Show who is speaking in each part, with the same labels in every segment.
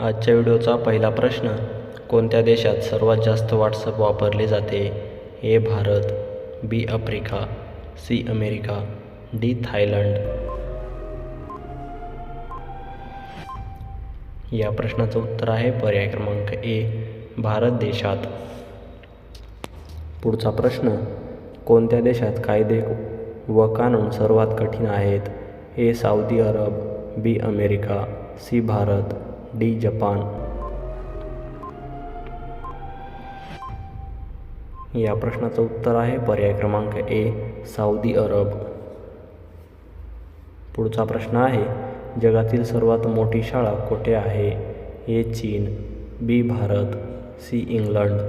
Speaker 1: आजच्या व्हिडिओचा पहिला प्रश्न कोणत्या देशात सर्वात जास्त व्हॉट्सअप वापरले जाते? A Bharat B Africa C America D Thailand. या प्रश्नाचं उत्तर आहे पर्याय क्रमांक ए भारत देशात. पुढचा प्रश्न कोणत्या देशात कायदे व कानून सर्वात कठीण आहेत? A Saudi Arab B America C Bharat. D Japan. या प्रश्नाचं उत्तर आहे पर्याय क्रमांक ए साऊदी अरब. पुढचा प्रश्न आहे जगातील सर्वात मोठी शाळा कोठे आहे? ए चीन B Bharat C England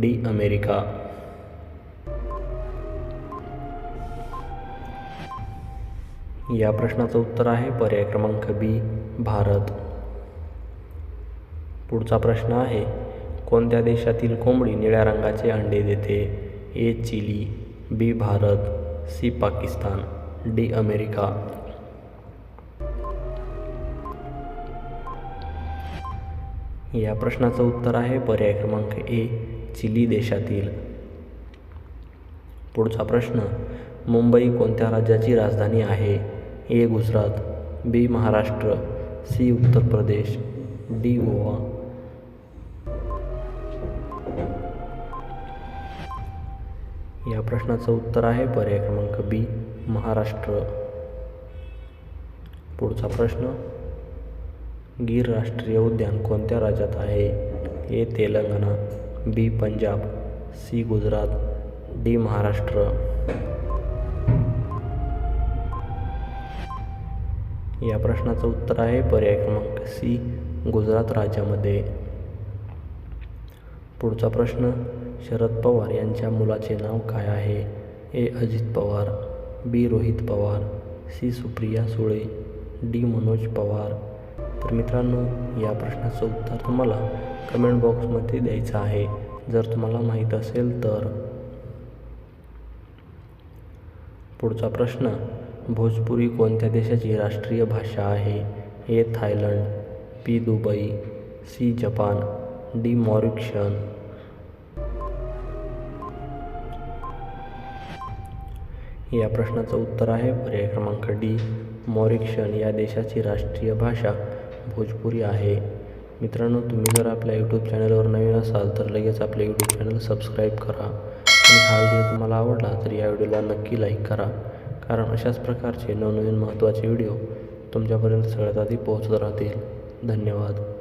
Speaker 1: D America. या प्रश्नाचं उत्तर आहे पर्याय क्रमांक बी भारत. पुढचा प्रश्न आहे कोणत्या देशातील कोंबडी निळ्या रंगाचे अंडे देते? A Chile B Bharat C Pakistan D America. या प्रश्नाचं उत्तर आहे पर्याय क्रमांक ए चिली देशातील. पुढचा प्रश्न मुंबई कोणत्या राज्याची राजधानी आहे? A Gujarat B Maharashtra C Uttar Pradesh D Goa. या प्रश्नाचं उत्तर आहे पर्याय क्रमांक बी महाराष्ट्र. पुढचा प्रश्न गीर राष्ट्रीय उद्यान कोणत्या राज्यात आहे? A Telangana B Punjab C Gujarat D Maharashtra. या प्रश्नाचं उत्तर आहे पर्याय क्रमांक सी गुजरात राज्यामध्ये. पुढचा प्रश्न शरद पवार यांच्या मुलाचे नाव काय आहे? A. Ajit Pawar B. Rohit Pawar C. Supriya Sule D. Manoj Pawar. तर मित्रांनो या प्रश्नाचं उत्तर तुम्हाला कमेंट बॉक्समध्ये द्यायचं आहे. जर तुम्हाला माहीत असेल तर. पुढचा प्रश्न भोजपुरी कोणत्या देशाची राष्ट्रीय भाषा आहे? A. Thailand B. Dubai C. Japan D. मॉरिक्शन या प्रश्नाचं उत्तर आहे. पर्याय क्रमांक डी. मॉरिक्शन या देशाची राष्ट्रीय भाषा भोजपुरी आहे. मित्रांनो तुम्ही जर आपल्या यूट्यूब चॅनलवर नवीन असाल तर लगेच आपले यूट्यूब चॅनल सबस्क्राईब करा. आणि हा व्हिडिओ तुम्हाला आवडला तर या व्हिडिओला नक्की लाईक करा. कारण अशाच प्रकारचे नवनवीन महत्त्वाचे व्हिडिओ तुमच्यापर्यंत सगळ्यात आधी पोहोचत राहतील. धन्यवाद.